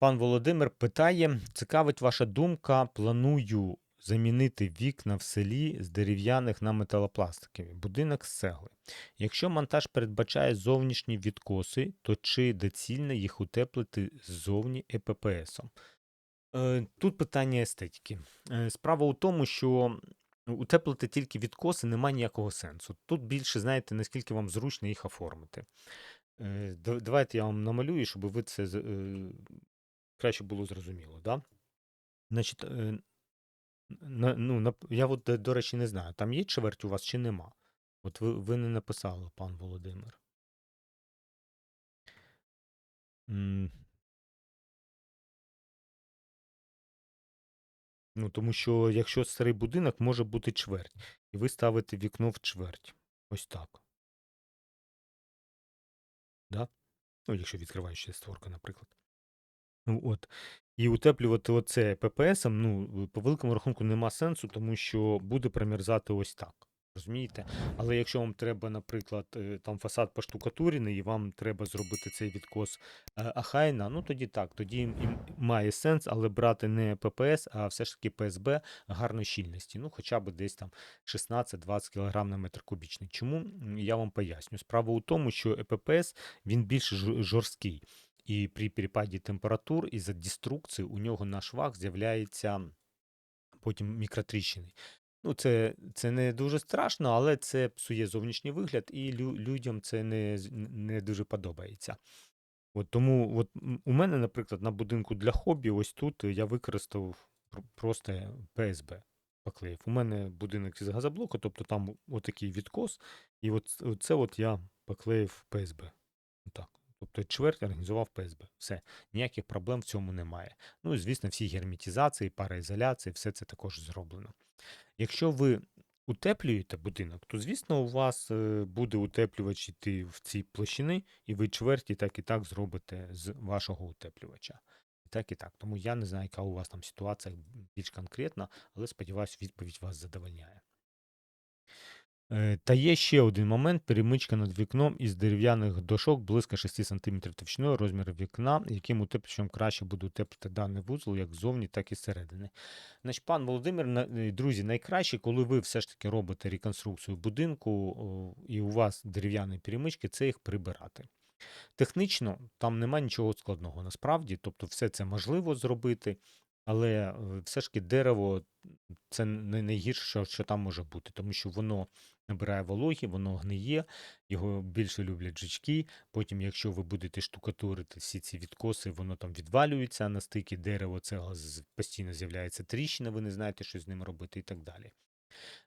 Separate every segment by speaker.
Speaker 1: Пан Володимир питає: цікавить ваша думка, планую замінити вікна в селі з дерев'яних на металопластикові, будинок з цегли. Якщо монтаж передбачає зовнішні відкоси, то чи доцільно їх утеплити ззовні ЕППСом? Е, Тут питання естетики. Е, Справа у тому, що утеплити тільки відкоси немає ніякого сенсу. Тут більше знаєте, наскільки вам зручно їх оформити. Е, Давайте я вам намалюю, щоб ви це краще було зрозуміло. Да? Значить, е, на, ну, на, я от, до, до речі, не знаю, там є чверть у вас чи нема. От ви, ви не написали, пан Володимир. Ну, тому що якщо старий будинок, може бути чверть. І ви ставите вікно в чверть. Ось так. Да? Ну, якщо відкриваюча створка, наприклад. Ну, от. І утеплювати оце ППСом, ну, по великому рахунку, нема сенсу, тому що буде промерзати ось так. Розумієте? Але якщо вам треба, наприклад, е, там фасад поштукатурений, і вам треба зробити цей відкос е, ахайна, ну тоді так, тоді їм- має сенс, але брати не ППС, а все ж таки ПСБ гарної щільності. Ну, хоча б десь там 16-20 кг на метр кубічний. Чому? Я вам поясню. Справа у тому, що ЕППС він більш жорсткий. І при перепаді температур із-за деструкції у нього на швах з'являється потім мікротріщини. Ну, це, це не дуже страшно, але це псує зовнішній вигляд, і лю, людям це не, не дуже подобається. От тому от у мене, наприклад, на будинку для хобі, ось тут я використав просто ПСБ поклеїв. У мене будинок із газоблоку, тобто там отакий відкос, і от це от я поклеїв ПСБ. Тобто чверть організував ПСБ. Все, ніяких проблем в цьому немає. Ну і звісно, всі герметизації, параізоляції, все це також зроблено. Якщо ви утеплюєте будинок, то звісно, у вас е, буде утеплювач йти в ці площини, і ви чверті так і так зробите з вашого утеплювача. І так і так. Тому я не знаю, яка у вас там ситуація більш конкретна, але сподіваюся, відповідь вас задовольняє. Е, Та є ще один момент: перемичка над вікном із дерев'яних дошок близько 6 см товщиною, розмір вікна, яким утеплювачем краще буде утеплити даний вузол як ззовні, так і зсередини. Значить, пан Володимир, е, друзі, найкраще, коли ви все ж таки робите реконструкцію будинку і у вас дерев'яні перемички, це їх прибирати. Технічно там нема нічого складного насправді, тобто все це можливо зробити, але е, все ж таки дерево це не найгірше, що, що там може бути, тому що воно набирає вологі, воно гниє, його більше люблять жучки. Потім, якщо ви будете штукатурити всі ці відкоси, воно там відвалюється на стикі дерево, цегла постійно з'являється тріщина, ви не знаєте, що з ним робити і так далі.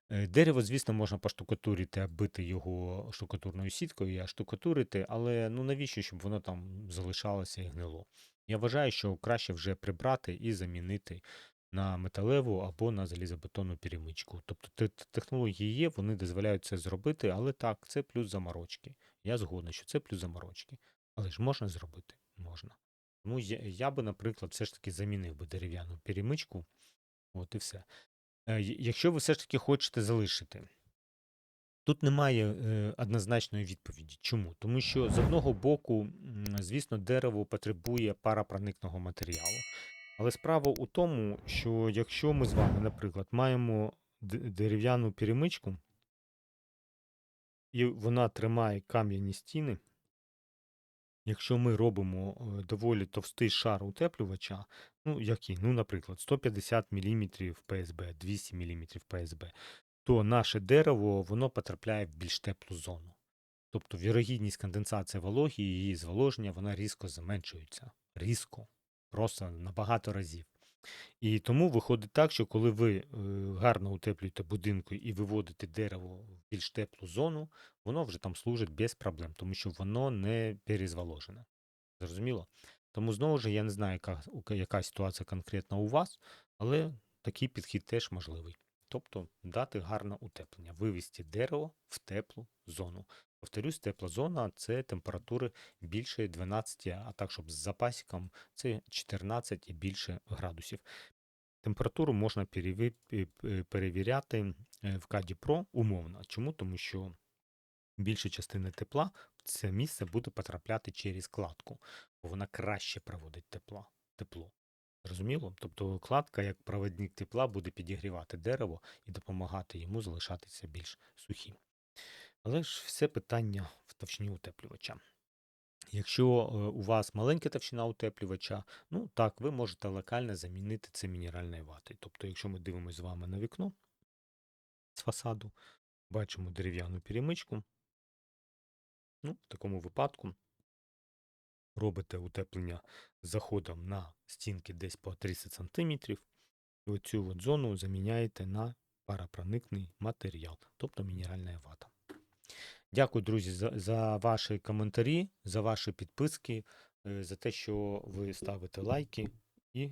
Speaker 1: Е, Дерево, звісно, можна поштукатурити, оббити його штукатурною сіткою, а штукатурити, але ну навіщо, щоб воно там залишалося і гнило? Я вважаю, що краще вже прибрати і замінити на металеву або на залізобетонну перемичку. Тобто те- те- технології є, вони дозволяють це зробити, але так, це плюс заморочки. Я згоден, що це плюс заморочки. Але ж можна зробити? Можна. Тому я, я би, наприклад, все ж таки замінив би дерев'яну перемичку. От і все. Е, Якщо ви все ж таки хочете залишити, тут немає е, однозначної відповіді. Чому? Тому що з одного боку, звісно, дерево потребує парапроникного матеріалу. Але справа у тому, що якщо ми з вами, наприклад, маємо дерев'яну перемичку, і вона тримає кам'яні стіни, Якщо ми робимо е, доволі товстий шар утеплювача, ну який, ну, наприклад, 150 мм ПСБ, 200 мм ПСБ, то наше дерево воно потрапляє в більш теплу зону. Тобто вірогідність конденсації вологи і її зволоження вона різко зменшується. Різко, просто на багато разів. І тому виходить так, що коли ви е, гарно утеплюєте будинку і виводите дерево в більш теплу зону, воно вже там служить без проблем, тому що воно не перезволожене. Зрозуміло? Тому знову ж я не знаю, яка, яка ситуація конкретно у вас, але такий підхід теж можливий. Тобто дати гарне утеплення, вивести дерево в теплу зону. Повторюсь, тепла зона це температури більше 12, а так, щоб з запасиком це 14 і більше градусів. Температуру можна перевіряти е, в Каді Pro умовно. Чому? Тому що більша частина тепла в це місце буде потрапляти через кладку, бо вона краще проводить тепла. тепло. Зрозуміло? Тобто кладка, як проводник тепла, буде підігрівати дерево і допомагати йому залишатися більш сухим. Але ж все питання в товщині утеплювача. Якщо е, у вас маленька товщина утеплювача, ну так, ви можете локально замінити це мінеральною ватою. Тобто, якщо ми дивимося з вами на вікно з фасаду, бачимо дерев'яну перемичку. Ну, в такому випадку робите утеплення заходом на стінки десь по 30 см, і оцю от зону заміняєте на парапроникний матеріал, тобто мінеральна вата. Дякую, друзі, за, за ваші коментарі, за ваші підписки, е, за те, що ви ставите лайки і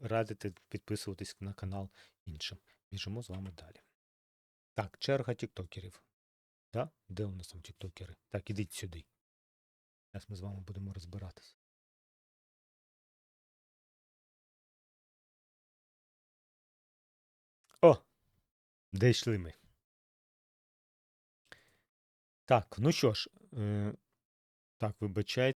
Speaker 1: радите підписуватись на канал іншим. Біжимо з вами далі. Так, черга тіктокерів. Да? Де у нас там тіктокери? Так, ідіть сюди. Зараз ми з вами будемо розбиратися. О! Де йшли ми? Так, ну що ж, е, так, вибачайте.